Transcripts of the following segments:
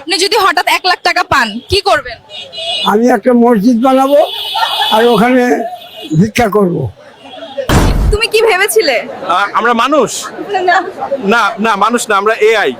আপনি যদি হঠাৎ এক লাখ টাকা পান কি করবেন? আমি একটা মসজিদ বানাবো আর ওখানে ভিক্ষা করব। তুমি কি ভেবেছিলে? আমরা মানুষ? না। না মানুষ না আমরা এআই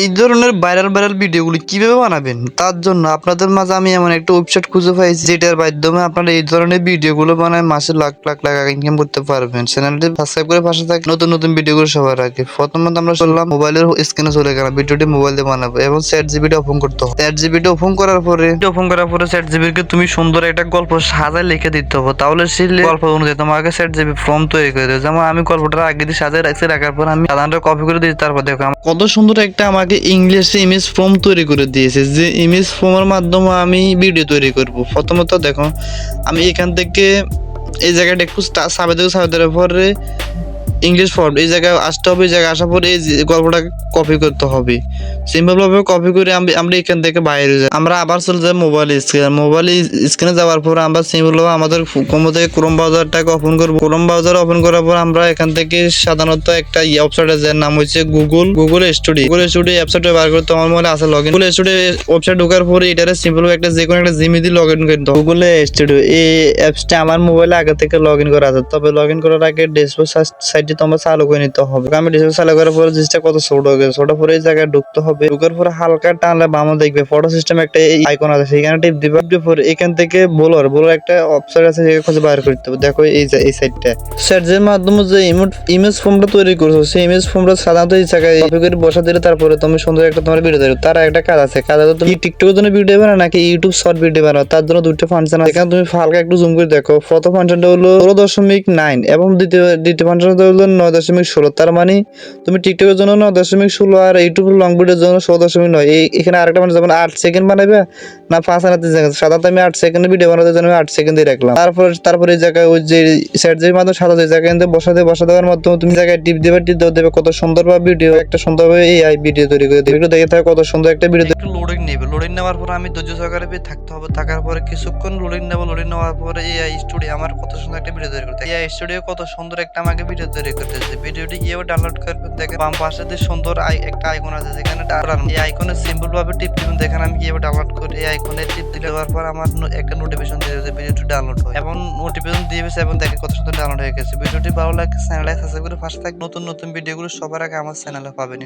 এই ধরনের ভাইরাল ভাইরাল ভিডিওগুলি কীভাবে বানাবেন? তার জন্য আপনাদের মাঝে আমি এমন একটা ওয়েবসাইট খুঁজে পাইছি, যেটার মাধ্যমে আপনারা এই ধরনের ভিডিওগুলো বানায় মাসে লাখ লাখ টাকা ইনকাম করতে পারবেন। চ্যানেলটি সাবস্ক্রাইব করে পাশে থাকে নতুন নতুন ভিডিওগুলো সবার আগে। প্রথমত আমরা চললাম মোবাইলের স্ক্রিনে চলে গেলাম। ভিডিওটি মোবাইল দিয়ে বানাবো এবং চ্যাট জিবিটা ওপেন করতে হবে। চ্যাট জিবিটা ওপেন করার পরে ওপেন করার পরে চ্যাট জিবিকে তুমি সুন্দর একটা গল্প সাজায় লিখে দিতে হবে। তাহলে সেই গল্প অনুযায়ী তোমাকে চ্যাট জিবি ফর্ম তৈরি করে দেবে। যেমন আমি গল্পটা আগে দিয়ে সাজায় রাখছি, রাখার পর আমি সাধারণত কপি করে দিয়েছি তারপর দেখো, আমার কত সুন্দর একটা আমাকে ইংলিশে ইমেজ ফর্ম তৈরি করে দিয়েছে। যে ইমেজ ফর্মের মাধ্যমে আমি ভিডিও তৈরি করব। প্রথমত দেখো, আমি এখান থেকে এই জায়গাটা একটু সাবে দেবো সাবে দেওয়ার পরে ইংলিশ ফর্ম এই জায়গায় আসতে হবে, এই জায়গায় আসার পরে এই গল্পটাকে কপি করতে হবে। সিম্পল ভাবে কপি করে আমি- আমরা এখান থেকে বাইরে যাই। আমরা আবার চলে যাই মোবাইল স্ক্রিন মোবাইল স্ক্রিনে যাওয়ার পর আমরা সিম্পল ভাবে আমাদের কম্পো থেকে ক্রোম ব্রাউজারটাকে ওপেন করব। ক্রোম ব্রাউজার ওপেন করার পর আমরা এখান থেকে সাধারণত একটা ওয়েবসাইট যার নাম হচ্ছে Google Google studio Google studio ওয়েবসাইটে বার করতে আমার মনে আছে log in Google studio website ঢোকার পরে এটারে সিম্পল একটা যে কোনো একটা জিমি দিয়ে লগ ইন করতে গুগল স্টুডিও এই অ্যাপসটা আমার মোবাইলে আগে থেকে লগ ইন করা আছে। তবে লগ ইন করার আগে ডেসবোর্ড সাইটটি তোমার চালু করে নিতে হবে। আমি ডেসবোর্ড চালু করার পরে জিনিসটা কত ছোট হয়ে গেছে। ছোট পরে এই জায়গায় ঢুকতে হবে। ঢুকার পরে হালকা টানলে বামে দেখবে ফটো সিস্টেম একটা আইকন আছে। সেখানে টিপ দিবে। টিপ পরে এখান থেকে বোলার বোলার একটা অপশন আছে সেটা খুঁজে বার করতে হবে। দেখো এই যে, এই সাইডটা সার্চের মাধ্যমে যে ইমেজ ফর্মটা তৈরি করছ, সেই ইমেজ ফর্মটা সাধারণত এই জায়গায় করে বসা দিলে তারপরে তুমি সুন্দর একটা তোমার ভিডিও দেবে তার একটা কাজ আছে। কাজ আছে তুমি টিকটকের জন্য ভিডিও বানাও নাকি ইউটিউব শর্ট ভিডিও বানাও? তার জন্য দুটো ফাংশন আছে। এখানে তুমি হালকা একটু জুম করে দেখো। প্রথম ফাংশনটা হলো ষোলো দশমিক নাইন এবং দ্বিতীয় দ্বিতীয় ফাংশনটা হলো নয় দশমিক ষোলো, তার মানে তুমি টিকটকের জন্য নয় দশমিক ষোলো আর ইউটিউব লং ভিডিওর জন্য ষোলো দশমিক নয়। এই এখানে আরেকটা মানে যেমন আট সেকেন্ড বানাবে না পাঁচ আনা তিন সেকেন্ড সাধারণত আমি আট সেকেন্ডের ভিডিও বানাতে জন্য আমি আট সেকেন্ডে রাখলাম। তারপর তারপর এই জায়গায় ওই যে সেট যে মাধ্যমে সাদা যে জায়গায় বসাতে বসা দেওয়ার মাধ্যমে তুমি জায়গায় টিপ দেবে টিপ দেবে, কত সুন্দর ভাবে ভিডিও একটা সুন্দর ভাবে এই আই ভিডিও তৈরি করে দেবে। একটু দেখে থাকে কত সুন্দর একটা ভিডিও লোডিং নেবে। লোডিং নেওয়ার পর আমি ধৈর্য সহকারে থাকতে হবে। থাকার পরে কিছুক্ষণ লোডিং নেব। লোডিং নেওয়ার পরে এই আই স্টুডিও আমার কত সুন্দর একটা ভিডিও তৈরি করতে আই স্টুডিও কত সুন্দর একটা আমাকে ভিডিও তৈরি করতেছে ভিডিওটি কীভাবে ডাউনলোড করবেন দেখেন, বাম পাশে যে সুন্দর একটা আইকন আছে, যেখানে এই আইকনে সিম্পল ভাবে টিপ দিবেন দেখেন আমি কীভাবে ডাউনলোড করি। এই আইকনে টিপ দিলে দেওয়ার পর আমার একটা নোটিফিকেশন দিয়ে দেবে ভিডিওটি ডাউনলোড হয় এবং নোটিফিকেশন দিয়ে দিয়েছে এবং দেখেন কত সুন্দর ডাউনলোড হয়ে গেছে। ভিডিওটি ভালো লাগে চ্যানেলে সাবস্ক্রাইব করে পাশে থাক নতুন নতুন ভিডিওগুলো সবার আগে আমার চ্যানেলে পাবেন।